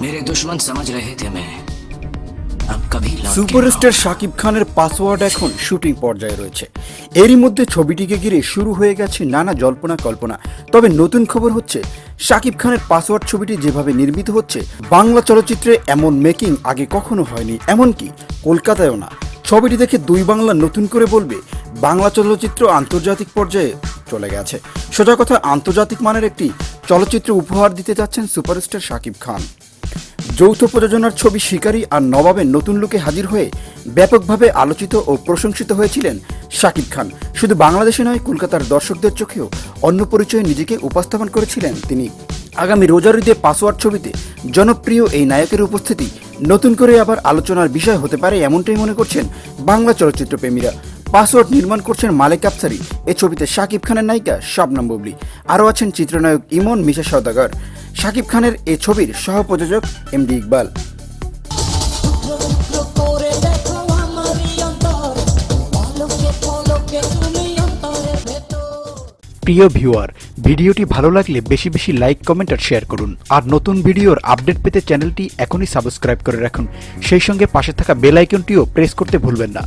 मेरे दुश्मन समझ रहे थे मैं अब कभी लौट के সুপারস্টার শাকিব খানের পাসওয়ার্ড এখন শুটিং পর্যায়ে রয়েছে এরই মধ্যে ছবিটিকে ঘিরে শুরু হয়ে গেছে নানা জল্পনা কল্পনা তবে নতুন খবর হচ্ছে শাকিব খানের পাসওয়ার্ড ছবিটি যেভাবে নির্মিত হচ্ছে বাংলা চলচ্চিত্রে এমন মেকিং আগে কখনো হয়নি এমনকি কলকাতায়ও না ছবিটি দেখে দুই বাংলা নতুন করে বলবে বাংলা চলচ্চিত্র আন্তর্জাতিক পর্যায়ে চলে গেছে সোজা কথা আন্তর্জাতিক মানের একটি চলচ্চিত্র উপহার দিতে যাচ্ছেন সুপারস্টার শাকিব খান। যৌথ প্রযোজনার ছবি শিকারী আর নবাবের নতুন লুকে হাজির হয়ে ব্যাপকভাবে আলোচিত ও প্রশংসিত হয়েছিলেন শাকিব খান। শুধু বাংলাদেশে নয়, কলকাতার দর্শকদের চোখেও অন্য পরিচয়ে নিজেকে উপস্থাপন করেছিলেন তিনি। আগামী রোজার ঈদে পাসওয়ার্ড ছবিতে জনপ্রিয় এই নায়কের উপস্থিতি নতুন করে আবার আলোচনার বিষয় হতে পারে এমনটাই মনে করছেন বাংলা চলচ্চিত্র প্রেমীরা পাসওয়ার্ড নির্মাণ করছেন মালেক আফসারি। এ ছবিতে শাকিব খানের নায়িকা শবনম বুবলি। আরও আছেন চিত্রনায়ক ইমন মিশা সওদাগর। শাকিব খানের এ ছবির সহ প্রযোজক এম ডি ইকবাল প্রিয় ভিউয়ার ভিডিওটি ভালো লাগলে বেশি বেশি লাইক কমেন্ট আর শেয়ার করুন। আর নতুন ভিডিওর আপডেট পেতে চ্যানেলটি এখনই সাবস্ক্রাইব করে রাখুন। সেই সঙ্গে পাশে থাকা বেল আইকনটিও প্রেস করতে ভুলবেন না।